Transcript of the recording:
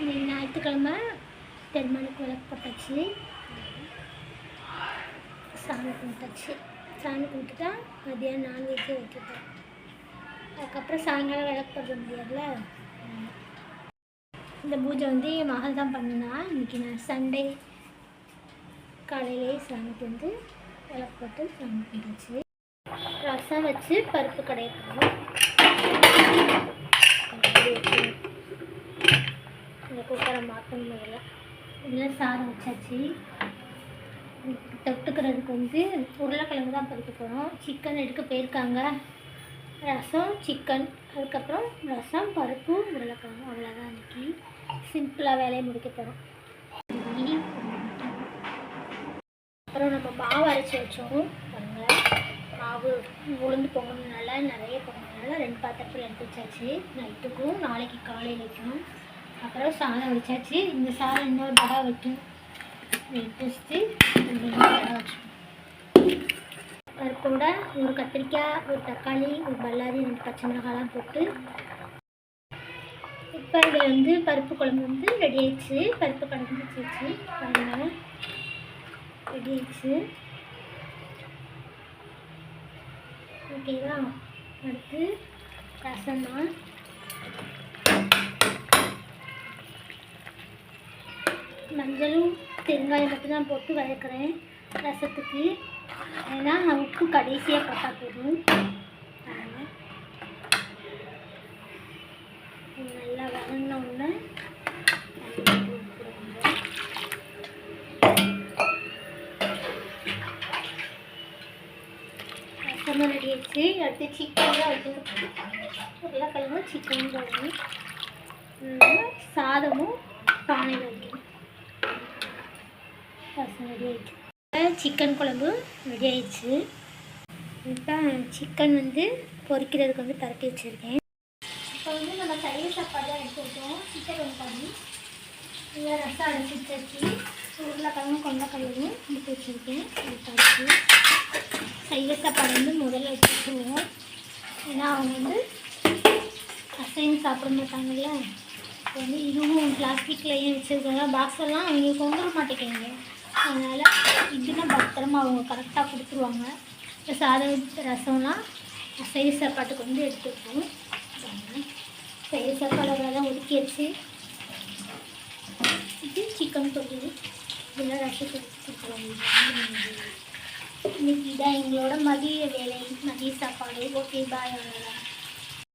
இன்னைக்கு ஞாயிற்றுக்கிழமை பெருமாளுக்கு விளக்கு போட்டாச்சு. சாமி கும்பிட்டாச்சு. சாமி கும்பிட்டுட்டா மதியானம் நான்வெஜ்ஜே வைக்கிட்டோம் அதுக்கப்புறம் சாயங்காலம் விளக்கு போட முடியாதுல்ல? இந்த பூஜை வந்து என் மகள் தான் பண்ணினா. இன்றைக்கி நான் சண்டே காலையிலேயே சாமிக்கு வந்து விளக்கு போட்டு சாமி கும்பிட்டாச்சு. ரசம் வச்சு பருப்பு கடையை இந்த இதில் சாறு வச்சாச்சு. தொட்டுக்கிறதுக்கு வந்து உருளைக்கிழங்கு தான் பறிக்க போகிறோம் சிக்கன் எடுக்க போயிருக்காங்க. ரசம் சிக்கன் அதுக்கப்புறம் ரசம் பருப்பு உருளைக்கிழங்கு அவ்வளோதான் இன்றைக்கி சிம்பிளாக வேலையை முடிக்க போகிறோம் அப்புறம் நம்ம மாவு அரைச்சி வச்சோம். பாருங்கள் மாவு உளுந்து பொங்கணுனால நிறைய பொங்கணுனால ரெண்டு பாத்திரத்தில் எடுத்து வச்சாச்சு. நைட்டுக்கும் நாளைக்கு காலையில் வைக்கணும் அப்புறம் சாதம் வச்சாச்சு. இந்த சாதம் இன்னொரு தடவை வைக்கணும் எடுத்து வச்சுட்டு கூட பருப்போட ஒரு கத்திரிக்காய் ஒரு தக்காளி ஒரு பல்லாரி ரெண்டு பச்சை மிளகாலாம் போட்டு இப்போ இதில் வந்து பருப்பு குழம்பு வந்து ரெடி ஆயிடுச்சு. பருப்பு குழம்பு வச்சாச்சு. பாருங்க. ரெடி ஆயிடுச்சு. ஓகேவா? அடுத்து ரசம்தான். தான் மஞ்சளும் மட்டும் தான் போட்டு வதக்குறேன். ரசத்துக்கு. ஏன்னா உப்பு கடைசியாக போட்டால் போதும் பாருங்க. நல்லா வதங்கின உடனே ரசமும் ரெடி ஆயிடுச்சு. அடுத்து சிக்கன் தான் வைக்கணும் உருளைக்கிழங்கும் சிக்கனும் போடணும். சாதமும் பானையில் ரெடி ஆயிடுச்சு சிக்கன் குழம்பு ரெடி ஆயிடுச்சு. இப்போ சிக்கன் வந்து பொரிக்கிறதுக்கு வந்து பரட்டி வச்சுருக்கேன். இப்போ வந்து நம்ம தயிர் சாப்பாடு தான் எடுத்துக்கிட்டோம் சிக்கன் வந்து பண்ணி. இல்லை ரசம் அடைச்சி வச்சு உருளைக்கிழங்கும் கொண்டக்கடலையும் எடுத்து வச்சுருக்கேன். எடுத்தாச்சு தயிர் சாப்பாடு வந்து முதல்ல வச்சு ஏன்னா அவங்க வந்து அசைவம் சாப்பிட மாட்டாங்கல்ல. இப்போ வந்து இதுவும் பிளாஸ்டிக்லையும் வச்சுருக்காங்க பாக்ஸ் எல்லாம் அவங்க கொண்டு வர அதனால் இதுனா பத்திரமா அவங்க கரெக்டாக கொடுத்துருவாங்க. இப்போ சாதம் ரசம்லாம் சைடு சாப்பாட்டுக்கு வந்து எடுத்துப்போம் சைடு சாப்பாடு அவ்வளோதான் ஒதுக்கியாச்சு இது சிக்கன் தொட்டி இதெல்லாம் ரசம் கொடுத்துருவாங்க இன்னைக்கு இதான் எங்களோட மதிய வேலை. மதிய சாப்பாடு. ஓகே பாய் அவ்வளோதான்